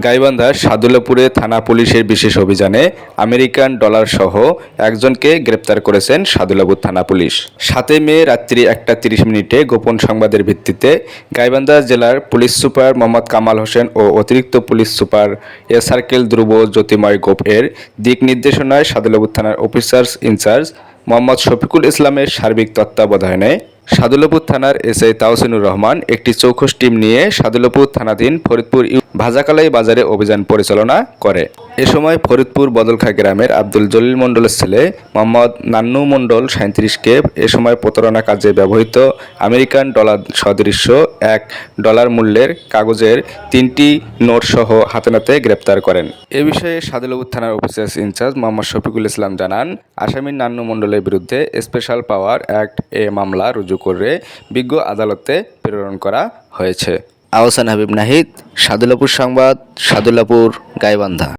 গাইবান্ধার সাদুল্লাপুরে থানা পুলিশের বিশেষ অভিযানে আমেরিকান ডলার সহ একজনকে গ্রেপ্তার করেছেন সাদুল্লাপুর থানা পুলিশ। সাতই মে রাত্রি একটা তিরিশ মিনিটে গোপন সংবাদের ভিত্তিতে গাইবান্ধা জেলার পুলিশ সুপার মোহাম্মদ কামাল হোসেন ও অতিরিক্ত police super A circle Dhruba Jyotimoy Gop এর দিক নির্দেশনায় সাদুল্লাপুর থানার অফিসার্স ইনচার্জ মোহাম্মদ শফিকুল ইসলামের সার্বিক তত্ত্বাবধানে সাদুল্লাপুর থানার এসআই তাওসিনুর রহমান একটি চৌখস টিম নিয়ে সাদুল্লাপুর থানাধীন ফরিদপুর ভাজাকালাই বাজারে অভিযান পরিচালনা করে। এ সময় ফরিদপুর বদলখা গ্রামের আব্দুল জলিল মণ্ডলের ছেলে মোহাম্মদ নান্নু মণ্ডল সাঁত্রিশকে এ সময় প্রতারণা কাজে ব্যবহৃত আমেরিকান ডলার সদৃশ্য এক ডলার মূল্যের কাগজের তিনটি নোট সহ হাতে নাতে গ্রেপ্তার করেন। এ বিষয়ে সাদুল্লাপুর থানার officers in charge Mohammad Shafikul Islam জানান আসামি নান্নু মণ্ডলের বিরুদ্ধে স্পেশাল পাওয়ার অ্যাক্ট এ মামলা রুজু করে বিজ্ঞ আদালতে প্রেরণ করা হয়েছে। আহসান হাবিব নাহিদ সাদুল্লাপুর সংবাদ সাদুল্লাপুর গাইবান্ধা।